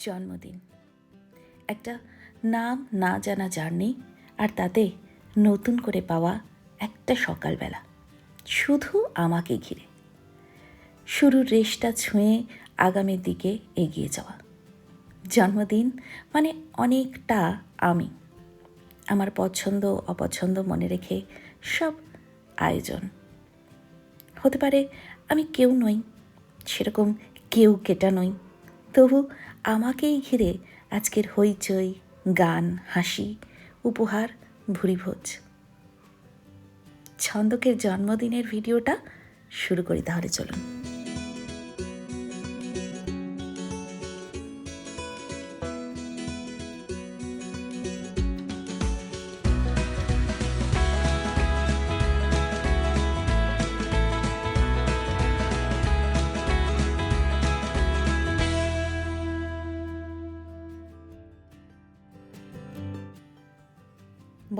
জন্মদিন। একটা নাম না জানা জার্নি আর তাতে নতুন করে পাওয়া একটা সকালবেলা, শুধু আমাকে ঘিরে। শুরুর রেশটা ছুঁয়ে আগামীর দিকে এগিয়ে যাওয়া। জন্মদিন মানে অনেকটা আমি। আমার পছন্দ, অপছন্দ মনে রেখে সব আয়োজন। হতে পারে আমি কেউ নই, সেরকম কেউ কেটা নই, তবু আমাকেই ঘিরে আজকের হইচই, গান, হাসি, উপহার, ভুরিভোজ। ছন্দকের জন্মদিনের ভিডিওটা শুরু করি তাহলে চলুন।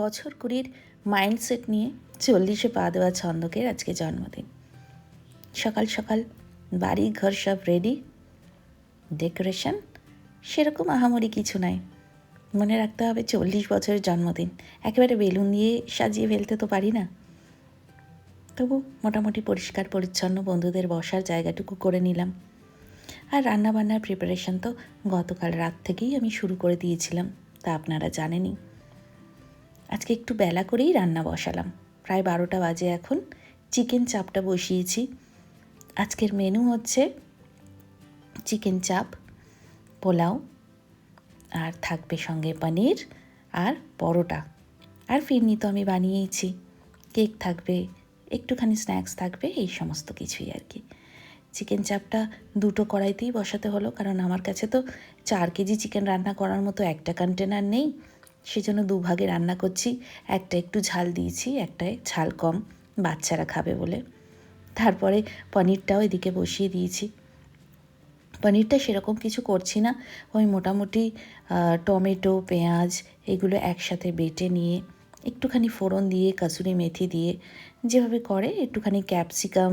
বছর কুড়ির মাইন্ডসেট নিয়ে চল্লিশে পা দেওয়া ছন্দকের আজকে জন্মদিন। সকাল সকাল বাড়ি ঘর সব রেডি ডেকোরেশন সেরকম আহামরি কিছু নাই। মনে রাখতে হবে চল্লিশ বছরের জন্মদিন, একেবারে বেলুন দিয়ে সাজিয়ে ফেলতে তো পারি না। তবু মোটামুটি পরিষ্কার পরিচ্ছন্ন বন্ধুদের বসার জায়গাটুকু করে নিলাম। আর রান্নাবান্নার প্রিপারেশন তো গতকাল রাত থেকেই আমি শুরু করে দিয়েছিলাম, তা আপনারা জানেনই। আজকে একটু বেলা করেই রান্না বসালাম। প্রায় বারোটা বাজে এখন। চিকেন চাপটা বসিয়েছি। আজকের মেনু হচ্ছে চিকেন চাপ, পোলাও, আর থাকবে সঙ্গে পনির আর পরোটা। আর ফিরনি তো আমি বানিয়েইছি। কেক থাকবে, একটুখানি স্ন্যাক্স থাকবে, এই সমস্ত কিছুই আর কি। চিকেন চাপটা দুটো কড়াইতেই বসাতে হলো, কারণ আমার কাছে তো চার কেজি চিকেন রান্না করার মতো একটা কন্টেনার নেই। সেজন্য দুভাগে রান্না করছি। একটা একটু ঝাল দিয়েছি একটায় ঝাল কম, বাচ্চারা খাবে বলে। তারপরে পনিরটাও এদিকে বসিয়ে দিয়েছি। পনিরটা সেরকম কিছু করছি না। ওই মোটামুটি টমেটো, পেঁয়াজ এগুলো একসাথে বেটে নিয়ে একটুখানি ফোড়ন দিয়ে, কাসুরি মেথি দিয়ে যেভাবে করে একটুখানি ক্যাপসিকাম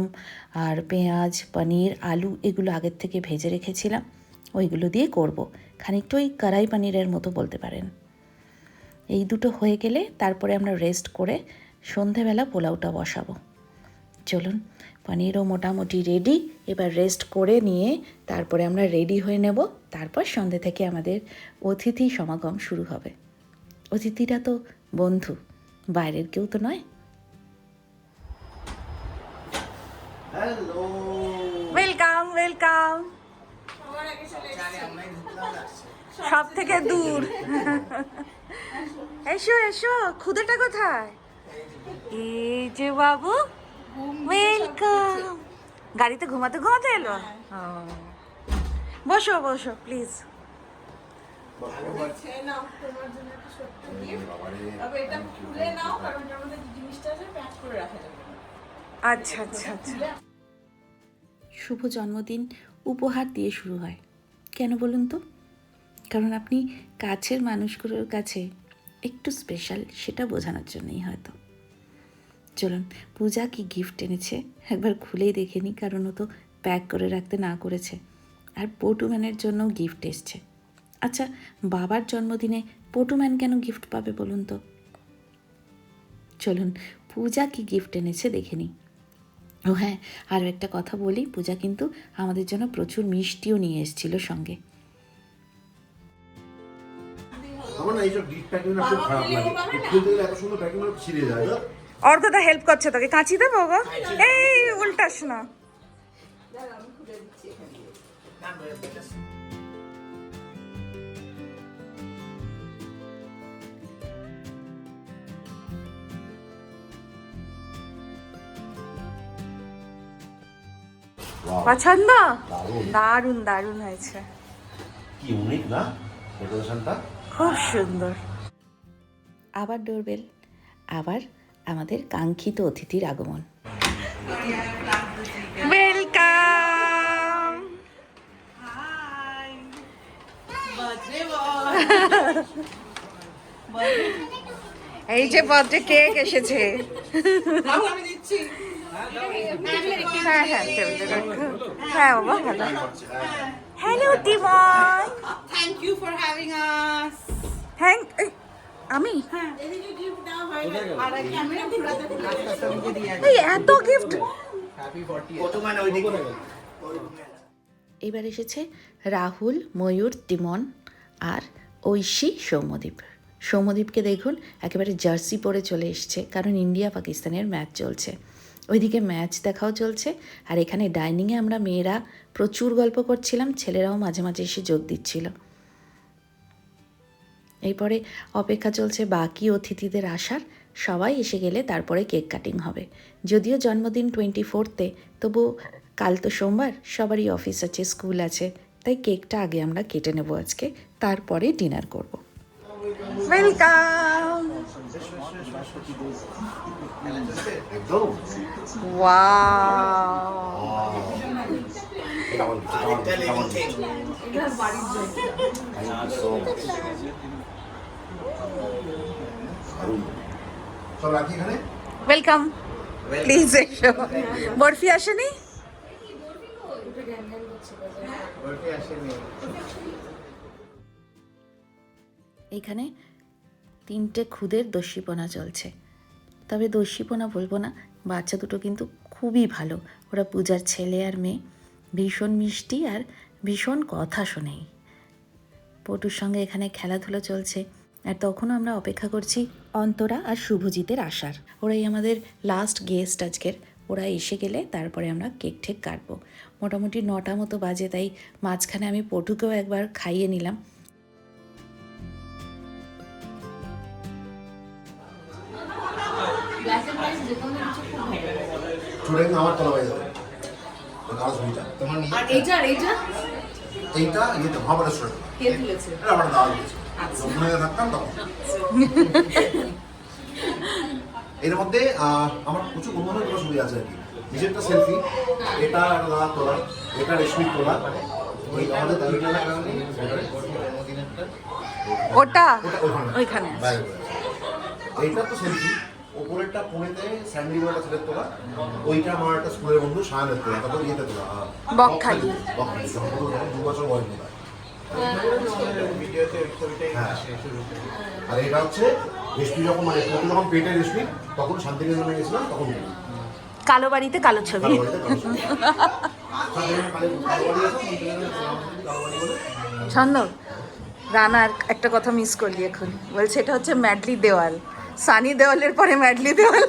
আর পেঁয়াজ, পনির, আলু এগুলো আগের থেকে ভেজে রেখেছিলাম। ওইগুলো দিয়ে করব। খানিকটা ওই কড়াই পনিরের মতো বলতে পারেন। এই দুটো হয়ে গেলে তারপরে আমরা রেস্ট করে সন্ধেবেলা পোলাওটা বসাবো। চলুন পনিরও মোটামুটি রেডি এবার রেস্ট করে নিয়ে তারপরে আমরা রেডি হয়ে নেব। তারপর সন্ধে থেকে আমাদের অতিথি সমাগম শুরু হবে। অতিথিরা তো বন্ধু বাইরের কেউ তো নয়। ওয়েলকাম ওয়েলকাম সব থেকে দূর। এসো এসো খুদেটা কোথায়? এই যে বাবু ওয়েলকাম গাড়িতে ঘুমাতে ঘুমাতে এলো? বসো বসো প্লিজ। আচ্ছা আচ্ছা আচ্ছা। শুভ জন্মদিন উপহার দিয়ে শুরু হয়। কেন বলুন তো? কারণ আপনি কাছের মানুষগুলোর কাছে একটু স্পেশাল সেটা বোঝানোর জন্যই হয়তো। চলুন, পূজা কি গিফট এনেছে? একবার খুলেই দেখে নিই, কারণ ও তো প্যাক করে রাখতে না করেছে। আর পটুম্যানের জন্য গিফট এসছে। আচ্ছা বাবার জন্মদিনে পটুম্যান কেন গিফট পাবে বলুন তো? চলুন, পূজা কি গিফট এনেছে দেখে নিই। ও হ্যাঁ আরও একটা কথা বলি, পূজা কিন্তু আমাদের জন্য প্রচুর মিষ্টিও নিয়ে এসেছিল সঙ্গে। আমার না এইসব গিফট প্যাকিং না খুব খারাপ লাগে। খুলতে গেলে এত সুন্দর প্যাকিং ছিঁড়ে যায় অর্ধটা হেল্প করছে তোকে। কাঁচি দেবো গো? এই উল্টাস না পছন্দ? দারুণ। দারুণ হয়েছে। কি ইউনিক না? ডেকোরেশনটা খুব সুন্দর। আবার ডোরবেল আবার আমাদের কাঙ্ক্ষিত অতিথির আগমন। ওয়েলকাম এই যে বার্থডে কেক এসেছে। হ্যাঁ হ্যাঁ হ্যাঁ বাবা ভালো। হ্যালো টিমন Thank you for having us. Thank আমি? হয়ে এত গিফট এবার এসেছে রাহুল ময়ূর তিমন আর ঐশী সৌম্যদীপ। সৌম্যদীপকে দেখুন একেবারে জার্সি পরে চলে এসছে কারণ ইন্ডিয়া পাকিস্তানের ম্যাচ চলছে। ওইদিকে ম্যাচ দেখাও চলছে। আর এখানে ডাইনিংয়ে আমরা মেয়েরা প্রচুর গল্প করছিলাম, ছেলেরাও মাঝে মাঝে এসে যোগ দিচ্ছিল। এরপরে অপেক্ষা চলছে বাকি অতিথিদের আসার। সবাই এসে গেলে তারপরে কেক কাটিং হবে। যদিও জন্মদিন টোয়েন্টি ফোর্থে তবু কাল তো সোমবার, সবারই অফিস আছে, স্কুল আছে। তাই কেকটা আগে আমরা কেটে নেব আজকে, তারপরে ডিনার করব। ওয়েলকাম একদম। ওয়েলকাম প্লিজ এসো। বরফি আসেনি। এখানে তিনটে খুদের দস্যিপনা চলছে। তবে দস্যিপনা বলব না। বাচ্চা দুটো কিন্তু খুবই ভালো। ওরা পূজার ছেলে আর মেয়ে। ভীষণ মিষ্টি আর ভীষণ কথা শোনেই। পটুর সঙ্গে এখানে খেলাধুলো চলছে। আর তখনও আমরা অপেক্ষা করছি অন্তরা আর শুভজিতের আসার। ওরাই আমাদের লাস্ট গেস্ট আজকের। ওরা এসে গেলে তারপরে আমরা কেক ঠেক কাটবো। মোটামুটি নটা মতো বাজে, তাই মাঝখানে আমি পটুকেও একবার খাইয়ে নিলাম। স্টুডেন্ট আমার তলা হয়ে যাবে। তোমার আর এইটা আর এইটা? এইটা ইয়েতে মহাবলেশ্বর কে তুলেছে? এটা আমার দাদা থাকতাম তখন। এর মধ্যে আমার প্রচুর বন্ধু বান্ধব ছবি আছে আর কি। নিজেরটা সেলফি এটা একটা দাদা তোলা এটা রেশমির তোলা। ওই আমাদের দুইটা না কারণে ওটা? ওইখানে। এইটা তো সেলফি ওপরেরটা পুনেতে স্যান্ডি ছেলের তোলা ওইটা আমার একটা স্কুলের বন্ধু সায়নের তোলা ইয়েতে তোলা বকখালি। বকখালি তখন দু বছর বয়স হয়। আর এটা হচ্ছে রেশমি যখন মানে যখন পেটে রেশমি তখন শান্তিনিকেতনে গেছিলাম তখন কালো বাড়িতে কালো ছবি। ছন্দ রানার একটা কথা মিস করলি এখন বলছে এটা হচ্ছে ম্যাডলি দেওয়াল সানি দেওয়ালের পরে ম্যাডলি দেওয়াল।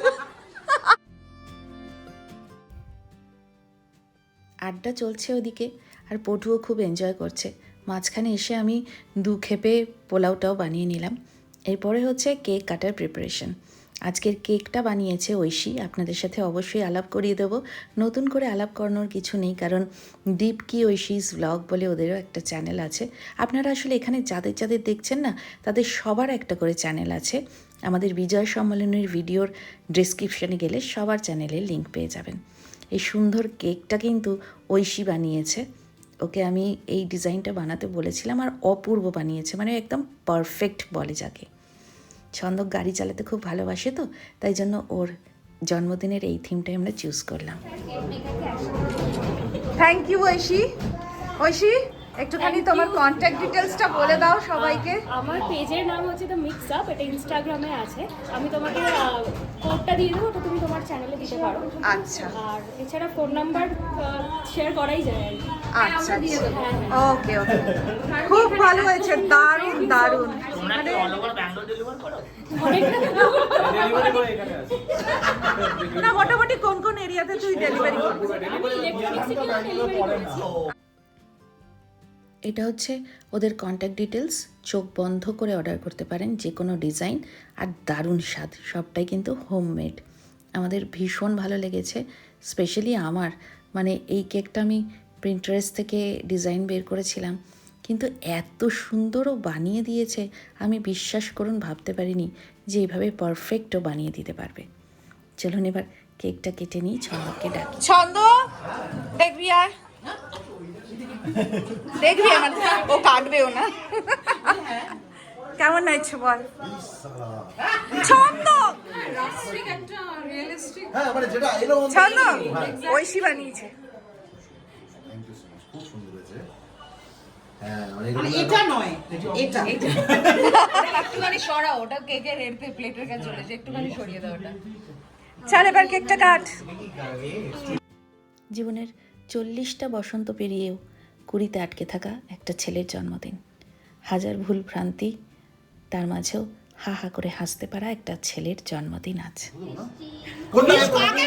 আড্ডা চলছে ওদিকে, আর পটুও খুব এনজয় করছে। মাঝখানে এসে আমি দু খেপে পোলাওটাও বানিয়ে নিলাম। এরপরে হচ্ছে কেক কাটার প্রিপারেশন আজকের কেকটা বানিয়েছে ঐশী। আপনাদের সাথে অবশ্যই আলাপ করিয়ে দেবো। নতুন করে আলাপ করানোর কিছু নেই, কারণ দীপ কি ঐশীস ব্লগ বলে ওদেরও একটা চ্যানেল আছে। আপনারা আসলে এখানে যাদের যাদের দেখছেন না, তাদের সবার একটা করে চ্যানেল আছে। আমাদের বিজয় সম্মেলনের ভিডিওর ডিসক্রিপশনে গেলে সবার চ্যানেলের লিঙ্ক পেয়ে যাবেন। এই সুন্দর কেকটা কিন্তু ঐশী বানিয়েছে। ওকে আমি এই ডিজাইনটা বানাতে বলেছিলাম আর অপূর্ব বানিয়েছে মানে একদম পারফেক্ট বলে যাকে। ছন্দক গাড়ি চালাতে খুব ভালোবাসে তো, তাই জন্য ওর জন্মদিনের এই থিমটাই আমরা চুজ করলাম। Thank you Oishi. ঐশী? একটুখানি তোমার কন্ট্যাক্ট ডিটেলসটা বলে দাও সবাইকে। আমার পেজের নাম হচ্ছে দ্য মিক্স আপ এটা ইনস্টাগ্রামে আছে। আমি তোমাকে কোডটা দিয়ে দেবো ওটা তুমি তোমার চ্যানেলে দিতে পারো। আচ্ছা। আর এছাড়া ফোন নাম্বার শেয়ার করাই যায় আর কি। আচ্ছা হ্যাঁ, হ্যাঁ। ওকে ওকে খুব ভালো হয়েছে দারুণ দারুণ। মানে না মোটামুটি কোন কোন এরিয়াতে তুই ডেলিভারি করবি এটা হচ্ছে ওদের কন্ট্যাক্ট ডিটেলস চোখ বন্ধ করে অর্ডার করতে পারেন যে কোনো ডিজাইন আর দারুণ স্বাদ, সবটাই কিন্তু হোমমেড আমাদের ভীষণ ভালো লেগেছে স্পেশালি আমার। মানে এই কেকটা আমি প্রিন্টারেস থেকে ডিজাইন বের করেছিলাম, কিন্তু এত সুন্দরও বানিয়ে দিয়েছে, আমি বিশ্বাস করুন ভাবতে পারিনি যে এইভাবে পারফেক্টও বানিয়ে দিতে পারবে। চলুন এবার কেকটা কেটে নিই, ছন্দকে ডাকি। ছন্দ, দেখবি আর। দেখবি আমার ও কাটবেও না। কেমন হয়েছে বল? ছন্দ! হ্যাঁ মানে যেটা এলো ছন্দ! ঐশী বানিয়েছে। থ্যাংক ইউ সো মাচ খুব সুন্দর হয়েছে হ্যাঁ মানে এটা নয় এটা। একটুখানি সরাও ওটা কেকের এর প্লেটের কাছে চলে যে একটুখানি সরিয়ে দাও ওটা। চল এবার কেকটা কাট। জীবনের চল্লিশটা বসন্ত পেরিয়েও কুড়িতে আটকে থাকা একটা ছেলের জন্মদিন। হাজার ভুল ভ্রান্তি তার মাঝেও হা হা করে হাসতে পারা একটা ছেলের জন্মদিন আজ। কোনটা আগে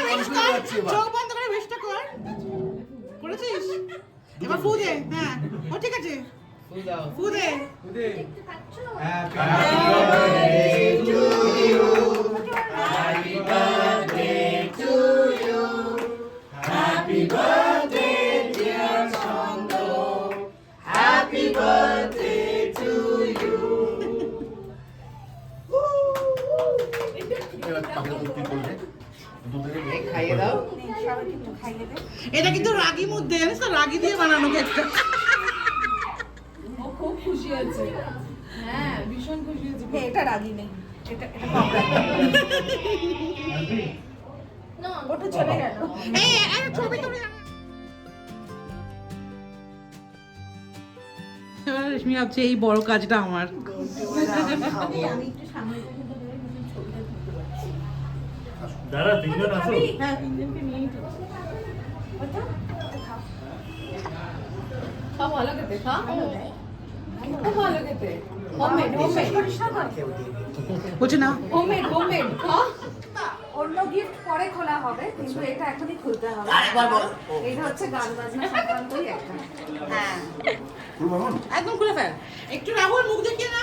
খাইয়ে দাও। এটা কিন্তু রাগি মধ্যে জানিস তো? রাগি দিয়ে বানানো কেকটা হ্যাঁ এটা রাগি নেই। এটা এটা কম রাগি ওটা চলে গেল। এই, ছবি তুলে রেশমি ভাবছে এই বড় কাজটা আমার। দাদা তিনজন আসো। হ্যাঁ। তিনজনকে নিয়েই তো ভালো খেতে খা ভালো খেতে। হোমমেড হোমমেড বলছে না। হোমমেড হোমমেড খা অন্য গিফট পরে খোলা হবে কিন্তু এটা এখনই খুলতে হবে। এটা হচ্ছে গান বাজনা সংক্রান্তই একটা। হ্যাঁ। একদম খুলে ফেল। একটু রাহুল মুখ দেখিয়ে না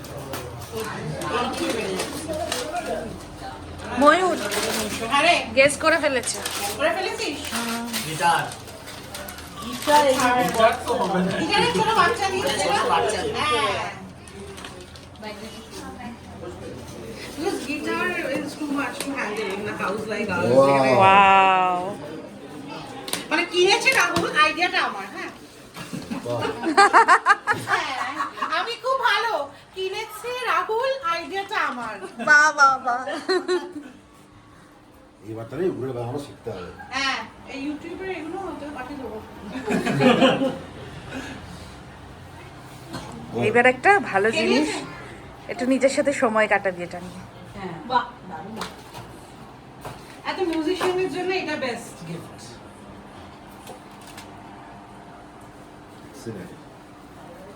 ময়ূর। আরে। গেস করে ফেলেছে। করে ফেলেছিস? গিটার এখানে ছোট বাচ্চা দিয়েছে হ্যাঁ। Because guitar is too much to handle in a house like ours. Wow. যেখানে- ওয়াও মানে কিনেছে রাহুল আইডিয়াটা আমার হ্যাঁ। হ্যাঁ, আমি খুব ভালো। কিনেছে রাহুল? আইডিয়াটা আমার। বাহ বাহ বাহ এই বার্তাটাই ইউকুলেলে বাজানো শিখতে হবে। হ্যাঁ এই ইউটিউবে এগুলো হয়তো পাঠিয়ে দেবো। এইবার একটা ভালো জিনিস একটু নিজের সাথে সময় কাটাবি এটা নিয়ে। হ্যাঁ বাহ এত মিউজিশিয়ানের জন্য এটা বেস্ট গিফট.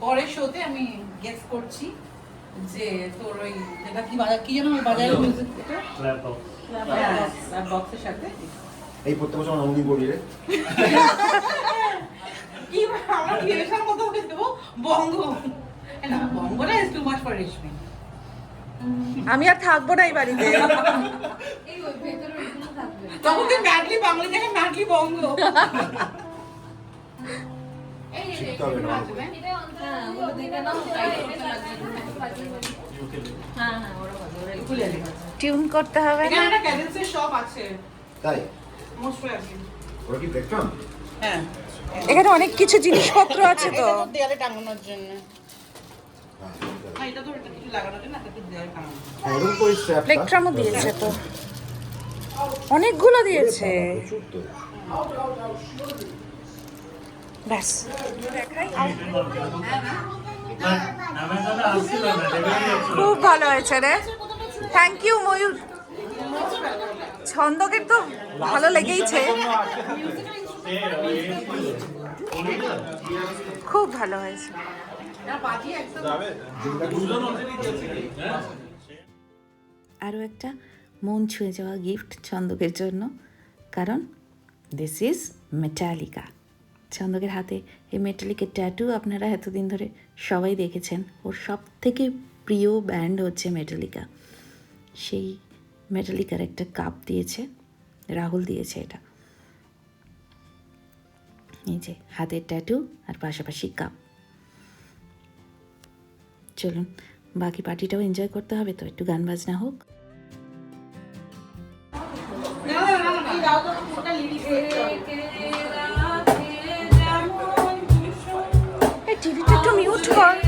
পরের শোতে আমি গেস করছি। যে তোর ওই যেটা কি বাজা কি যেন ওই বাজারের মিউজিক এটা? বক্সের সাথে। এই প্রত্যেক বছর আমার রে। কি আমরা বিয়েসার মতো ওকে দেবো? বঙ্গ। না বঙ্গটা is too much for Reshmi আমি আর থাকব না এই বাড়িতে। তখন তুই ম্যাডলি বাঙালি থেকে ম্যাডলি বঙ্গ। শিখতে হবে না। হ্যাঁ হ্যাঁ টিউন করতে হবে না এখানে একটা ক্যাডেন্সের শপ আছে তাই মোস্ট প্রবাবলি ওরা কি হ্যাঁ এখানে অনেক কিছু জিনিসপত্র আছে তো দেয়ালে টাঙানোর জন্য হ্যাঁ আছে। হ্যাঁ হ্যাঁ। প্লেকট্রামও দিয়েছে তো অনেকগুলো দিয়েছে। ব্যাস। খুব ভালো হয়েছে রে। থ্যাংক ইউ ময়ূর। ছন্দকের তো ভালো লেগেইছে। খুব ভালো হয়েছে। আরও একটা মন ছুঁয়ে যাওয়া গিফট ছন্দকের জন্য। কারণ দিস ইজ মেটালিকা ছন্দকের হাতে এই মেটালিকের ট্যাটু আপনারা এতদিন ধরে সবাই দেখেছেন। ওর সব থেকে প্রিয় ব্যান্ড হচ্ছে মেটালিকা। সেই মেটালিকার একটা কাপ দিয়েছে রাহুল দিয়েছে এটা। এই যে হাতের ট্যাটু আর পাশাপাশি কাপ চলুন বাকি পার্টিটাও এনজয় করতে হবে তো একটু গান বাজনা হোক। টিভিটা একটু মিউট কর।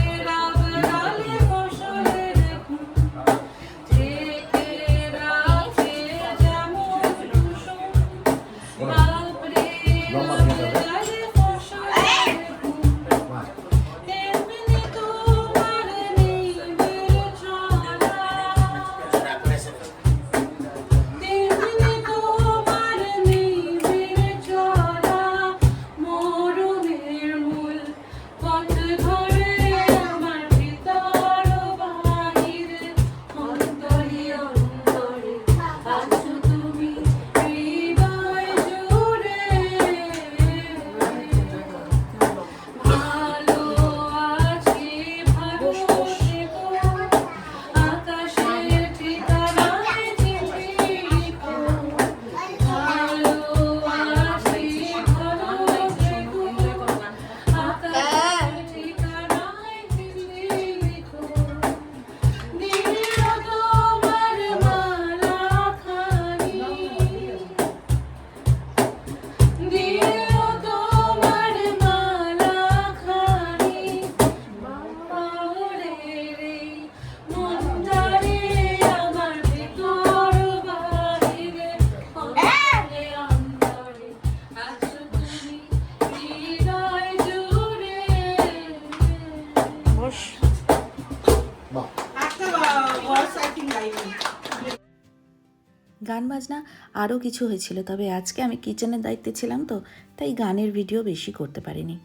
আরও কিছু হয়েছিল, তবে আজকে আমি কিচেনের দায়িত্বে ছিলাম তো, তাই গানের ভিডিও বেশি করতে পারিনি।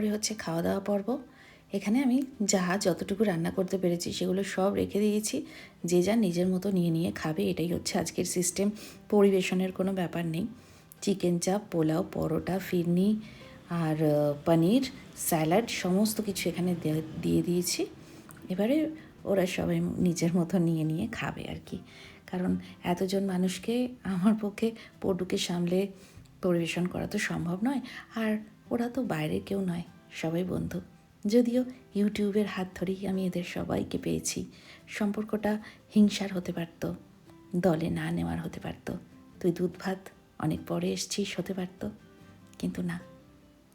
গান বাজনার পরে হচ্ছে খাওয়া দাওয়া পর্ব। এখানে আমি যাহা যতটুকু রান্না করতে পেরেছি সেগুলো সব রেখে দিয়েছি। যে যা নিজের মতো নিয়ে নিয়ে খাবে এটাই হচ্ছে আজকের সিস্টেম পরিবেশনের কোনো ব্যাপার নেই। চিকেন চাপ পোলাও, পরোটা, ফিরনি আর পনির স্যালাড সমস্ত কিছু এখানে দিয়ে দিয়েছি। এবারে ওরা সবাই নিজের মতো নিয়ে নিয়ে খাবে আর কি। কারণ এতজন মানুষকে আমার পক্ষে পটুকে সামলে পরিবেশন করা তো সম্ভব নয়। আর ওরা তো বাইরে কেউ নয়, সবাই বন্ধু। যদিও ইউটিউবের হাত ধরেই আমি এদের সবাইকে পেয়েছি। সম্পর্কটা হিংসার হতে পারতো, দলে না নেওয়ার হতে পারতো। তুই দুধ ভাত, অনেক পরে এসছিস হতে পারতো। কিন্তু না,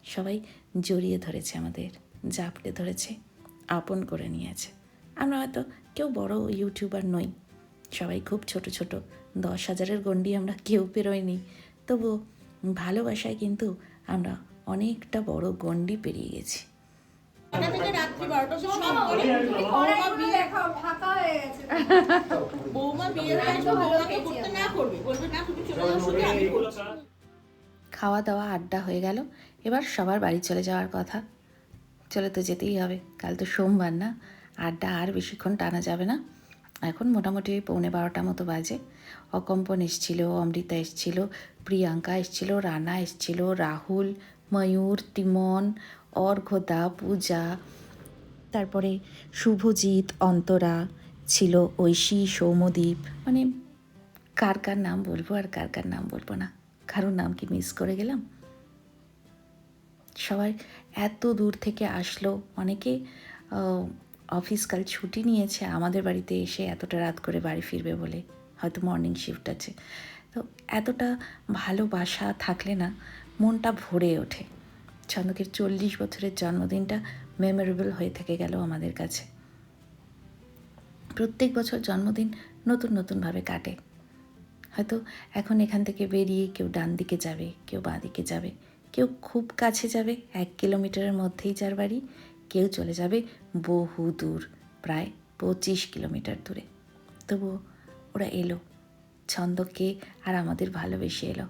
সবাই জড়িয়ে ধরেছে আমাদের, জাপটে ধরেছে, আপন করে নিয়েছে। আমরা হয়তো কেউ বড় ইউটিউবার নই, সবাই খুব ছোট ছোট, দশ হাজারের গণ্ডি আমরা কেউ পেরোয়নি। তবু ভালোবাসায় কিন্তু আমরা অনেকটা বড় গণ্ডি পেরিয়ে গেছি। হয়ে খাওয়া দাওয়া আড্ডা হয়ে গেল। এবার সবার বাড়ি চলে যাওয়ার কথা। চলে তো যেতেই হবে কাল তো সোমবার না। আড্ডা আর বেশিক্ষণ টানা যাবে না। এখন মোটামুটি ওই পৌনে বারোটা মতো বাজে। অকম্পন এসছিল অমৃতা এসছিল প্রিয়াঙ্কা এসছিল রানা এসছিল রাহুল ময়ূর, তিমন অর্ঘদা পূজা। তারপরে শুভজিৎ, অন্তরা ছিল ঐশী সৌমদ্বীপ মানে কার কার নাম বলব আর কার কার নাম বলব না? কারোর নাম কি মিস করে গেলাম? সবাই এত দূর থেকে আসলো। অনেকে অফিস কাল ছুটি নিয়েছে। আমাদের বাড়িতে এসে এতটা রাত করে বাড়ি ফিরবে বলে। হয়তো মর্নিং শিফট আছে। তো এতটা ভালোবাসা থাকলে না মনটা ভরে ওঠে। ছন্দকের চল্লিশ বছরের জন্মদিনটা মেমোরেবল হয়ে থেকে গেল আমাদের কাছে। প্রত্যেক বছর জন্মদিন নতুন নতুনভাবে কাটে। হয়তো এখন এখান থেকে বেরিয়ে কেউ ডান দিকে যাবে, কেউ বাঁ দিকে যাবে, কেউ খুব কাছে যাবে, এক কিলোমিটারের মধ্যেই যার বাড়ি, কেউ চলে যাবে বহু দূর, প্রায় পঁচিশ কিলোমিটার দূরে। তবুও ওরা এলো ছন্দকে আর আমাদের ভালোবেসে এলো।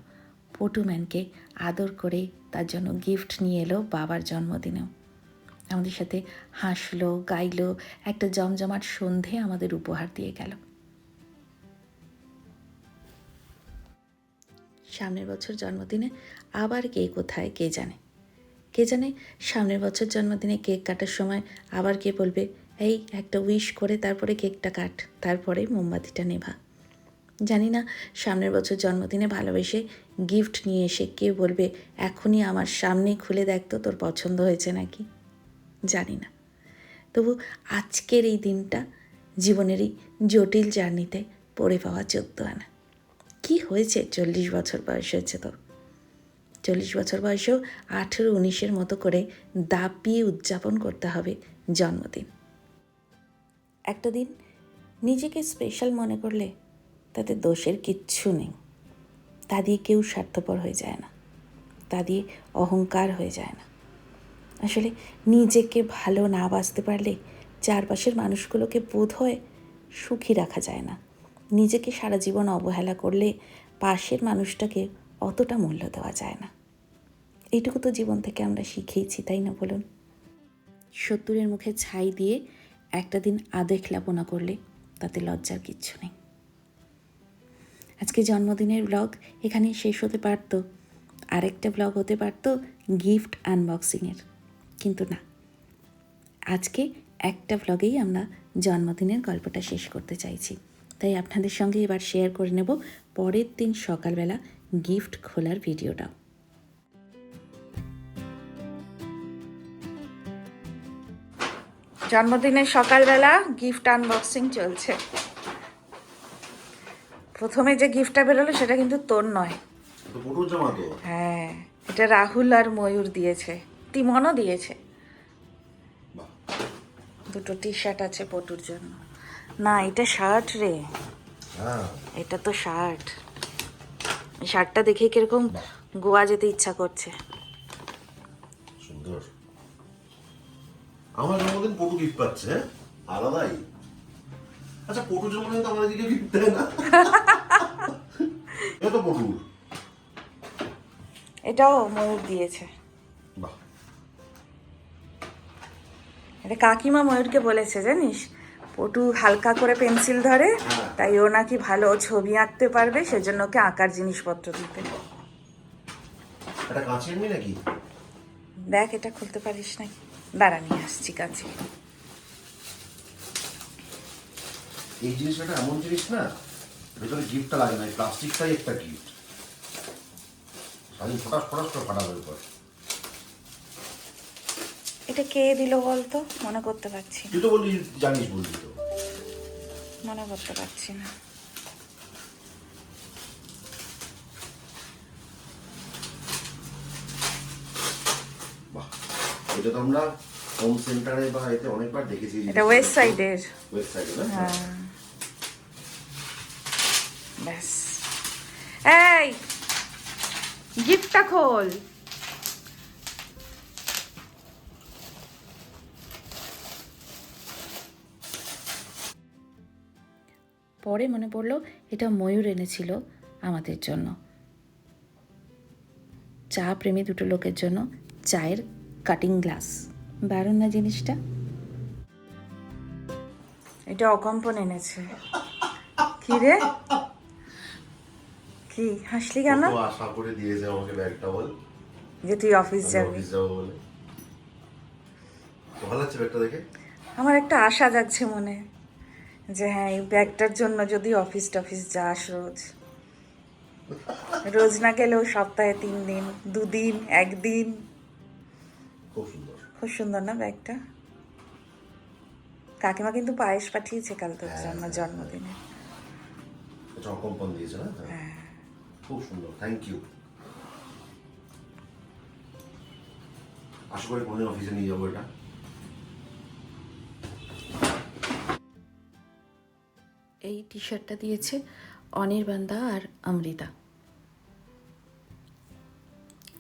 পটুম্যানকে আদর করে তার জন্য গিফট নিয়ে এলো বাবার জন্মদিনেও। আমাদের সাথে হাসলো, গাইলো, একটা জমজমাট সন্ধে আমাদের উপহার দিয়ে গেল। সামনের বছর জন্মদিনে আবার কে কোথায় কে জানে? কে জানে সামনের বছর জন্মদিনে কেক কাটার সময় আবার কে বলবে, এই, একটা উইশ করে তারপরে কেকটা কাট, তারপরে মোমবাতিটা নেভা। জানি না সামনের বছর জন্মদিনে ভালোবেসে গিফট নিয়ে এসে কে বলবে, এখনই আমার সামনে খুলে দেখতো তোর পছন্দ হয়েছে নাকি? জানি না। তবু আজকের এই দিনটা জীবনের এই জটিল জার্নিতে পড়ে পাওয়া চোদ্দ আনা। কি হয়েছে? চল্লিশ বছর বয়স হয়েছে তো চল্লিশ বছর বয়সেও আঠেরো উনিশের মতো করে দাপিয়ে উদযাপন করতে হবে জন্মদিন। একটা দিন নিজেকে স্পেশাল মনে করলে তাতে দোষের কিচ্ছু নেই। তা দিয়ে কেউ স্বার্থপর হয়ে যায় না। তা দিয়ে অহংকার হয়ে যায় না। আসলে নিজেকে ভালো না বাঁচতে পারলে চারপাশের মানুষগুলোকে বোধ হয় সুখী রাখা যায় না। নিজেকে সারা জীবন অবহেলা করলে পাশের মানুষটাকে অতটা মূল্য দেওয়া যায় না। এইটুকু তো জীবন থেকে আমরা শিখেইছি, তাই না বলুন? সত্তরের মুখে ছাই দিয়ে একটা দিন আদেখলাপনা করলে তাতে লজ্জার কিচ্ছু নেই। আজকে জন্মদিনের ব্লগ এখানে শেষ হতে পারত। আরেকটা ব্লগ হতে পারত গিফট আনবক্সিংয়ের কিন্তু না, আজকে একটা ব্লগেই আমরা জন্মদিনের গল্পটা শেষ করতে চাইছি। তাই আপনাদের সঙ্গে এবার শেয়ার করে নেব পরের দিন সকালবেলা গিফট খোলার ভিডিওটাও জন্মদিনের সকালবেলা গিফট আনবক্সিং চলছে। প্রথমে যে গিফটটা বেরোলো সেটা কিন্তু তোর নয়। হ্যাঁ এটা রাহুল আর ময়ূর দিয়েছে। তিমনও দিয়েছে। দুটো টি শার্ট আছে পটুর জন্য। না এটা শার্ট রে। হ্যাঁ। এটা তো শার্ট শার্টটা দেখে কীরকম গোয়া যেতে ইচ্ছা করছে। সুন্দর। আমার জন্মদিন পটু গিফট পাচ্ছে? আলাদাই। আচ্ছা পটু জন্মদিন তো আমাদের দিকে দেয় না? এটা তো পটুর। এটাও ময়ূর দিয়েছে। বাহ। এটা কাকিমা ময়ূরকে বলেছে জানিস? পটু হালকা করে পেন্সিল ধরে তাই ও নাকি ভালো ছবি আঁকতে পারবে সেজন্য ওকে আঁকার জিনিসপত্র দিতে। এটা কাঁচের নাকি? দেখ এটা খুলতে পারিস নাকি? দাঁড়া নিয়ে আসছি কাছে। এই জিনিসটা এমন জিনিস না ভেতরে গিফটটা লাগে না প্লাস্টিকটাই একটা গিফট সারাদিন ফটাস ফটাস করে ফাটাবে এরপর। এটা কে দিল বলতো? মনে করতে পারছি তুই তো বললি জানিস বলবি তো। মনে করতে পারছি না। বাহ এটা তো আমরা হোম সেন্টারে বা এতে অনেকবার দেখেছি। এটা ওয়েস্ট সাইডের ওয়েবসাইটে না? হ্যাঁ। ব্যাস। এই গিফটটা খোল। পরে মনে পড়ল এটা ময়ূর এনেছিল আমাদের জন্য। চা প্রেমী দুটো লোকের জন্য চায়ের কাটিং গ্লাস দারুণ না জিনিসটা? এটা অকম্পন এনেছে। কি রে? কি? হাসলি কেন? তো আশা করে দিয়েছে আমাকে ব্যাগটা বল। যে তুই অফিস যাবি। অফিস যাব বলে। ভালো লাগছে ব্যাগটা দেখে? আমার একটা আশা যাচ্ছে মনে। যে হ্যাঁ এই ব্যাগটার জন্য যদি অফিস টফিস যাস রোজ। রোজ না গেলেও সপ্তাহে তিন দিন দুদিন একদিন। খুব সুন্দর। খুব সুন্দর না ব্যাগটা? কাকিমা কিন্তু পায়েস পাঠিয়েছে কাল তোর হ্যাঁ, জন্য জন্মদিনে। এটা অকম্পন দিয়েছে না? হ্যাঁ। খুব সুন্দর থ্যাংক ইউ আশা করি মনে অফিসে নিয়ে যাব এটা। এই টি শার্টটা দিয়েছে অনির্বাণদা আর অমৃতা।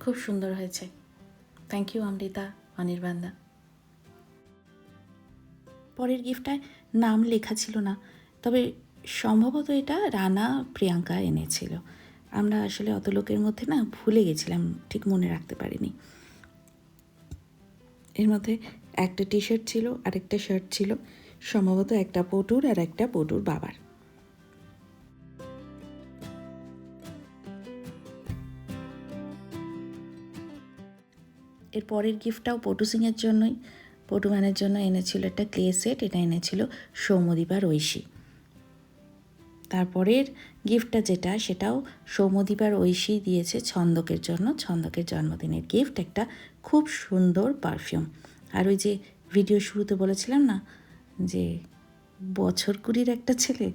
খুব সুন্দর হয়েছে। থ্যাংক ইউ অমৃতা অনির্বান্দা পরের গিফটটায় নাম লেখা ছিল না, তবে সম্ভবত এটা রানা প্রিয়াঙ্কা এনেছিল। আমরা আসলে অত লোকের মধ্যে না ভুলে গেছিলাম, ঠিক মনে রাখতে পারিনি। এর মধ্যে একটা টি শার্ট ছিল আর একটা শার্ট ছিল, সম্ভবত একটা পটুর আর একটা পটুর বাবার। এর পরের গিফটটাও পটু সিংয়ের জন্যই, পটু ম্যানের জন্য এনেছিল একটা ক্লে সেট এটা এনেছিল সৌমদীপার ঐশী তারপরের গিফটটা যেটা, সেটাও সৌমদীপার ঐশী দিয়েছে ছন্দকের জন্য। ছন্দকের জন্মদিনের গিফট, একটা খুব সুন্দর পারফিউম। আর ওই যে ভিডিও শুরুতে বলেছিলাম না, যে বছর কুড়ির একটা ছেলে,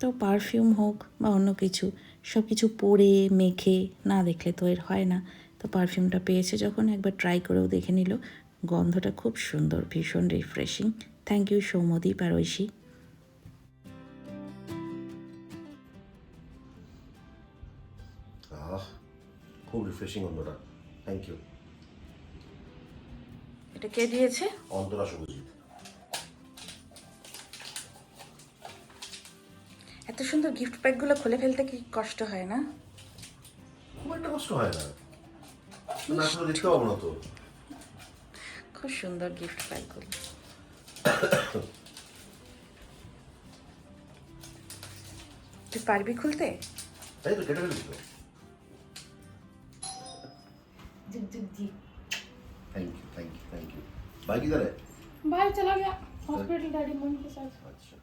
তো পারফিউম হোক বা অন্য কিছু সব কিছু পরে, মেখে, না দেখলে তো এর হয় না। তো পারফিউমটা পেয়েছে যখন, একবার ট্রাই করেও দেখে নিল। গন্ধটা খুব সুন্দর, ভীষণ রিফ্রেশিং থ্যাংক ইউ সৌমদীপ আর ঐশী। খুব রিফ্রেশিং অন্যটা। থ্যাংক ইউ এটা কে দিয়েছে? অন্তরা শুভজিৎ। এত সুন্দর গিফট প্যাকগুলো খুলে ফেলতে কি কষ্ট হয় না? খুব একটা কষ্ট হয় না। না আসলে দেখতে পাবো না তো খুব সুন্দর গিফট প্যাকগুলো তুই পারবি খুলতে? তাই তো কেটে তো। thank you thank you thank you भाई किधर है भाई चला गया हॉस्पिटल डैडी मम्मी के साथ अच्छा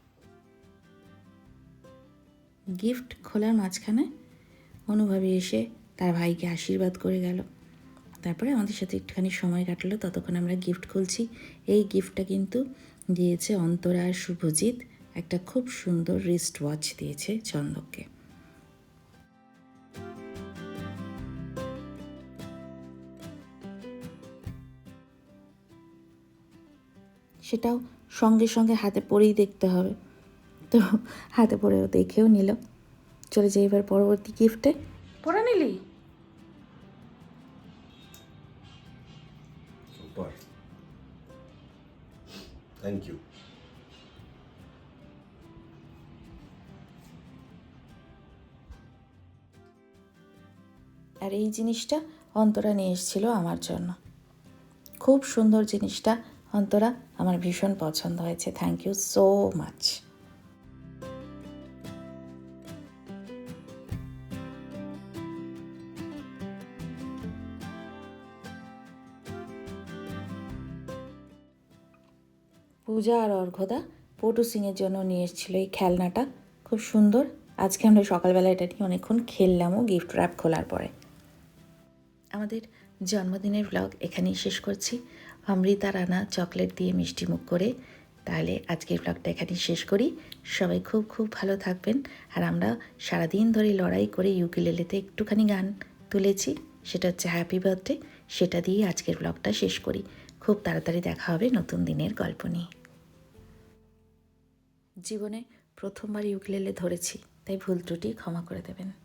গিফট খোলার মাঝখানে অনুভবী এসে তার ভাইকে আশীর্বাদ করে গেল তারপরে আমাদের সাথে একটুখানি সময় কাটলো ততক্ষণ আমরা গিফট খুলছি এই গিফটটা কিন্তু দিয়েছে অন্তরা আর শুভজিৎ একটা খুব সুন্দর রিস্ট ওয়াচ দিয়েছে চন্দককে সেটাও সঙ্গে সঙ্গে হাতে পরেই দেখতে হবে। তো হাতে পরে দেখেও নিল। চলে যাই এবার পরবর্তী গিফটে পরে নিলি? থ্যাংক ইউ আর এই জিনিসটা অন্তরা নিয়ে এসেছিল আমার জন্য। খুব সুন্দর জিনিসটা। অন্তরা, আমার ভীষণ পছন্দ হয়েছে। Thank you so much Puja আর অর্ঘদা পটু সিংয়ের জন্য নিয়ে এসেছিল এই খেলনাটা। খুব সুন্দর। আজকে আমরা সকালবেলা এটা নিয়ে অনেকক্ষণ খেললামও গিফট র্যাপ খোলার পরে। আমাদের জন্মদিনের ব্লগ এখানেই শেষ করছি। অমৃতা রানা চকলেট দিয়ে মিষ্টি মুখ করে। তাহলে আজকের ব্লগটা এখানেই শেষ করি। সবাই খুব খুব ভালো থাকবেন। আর আমরা সারাদিন ধরে লড়াই করে ইউকিলেলেতে একটুখানি গান তুলেছি। সেটা হচ্ছে হ্যাপি বার্থডে সেটা দিয়ে আজকের ব্লগটা শেষ করি। খুব তাড়াতাড়ি দেখা হবে নতুন দিনের গল্প নিয়ে। জীবনে প্রথমবার ইউকিলেলে ধরেছি, তাই ভুল ত্রুটি ক্ষমা করে দেবেন।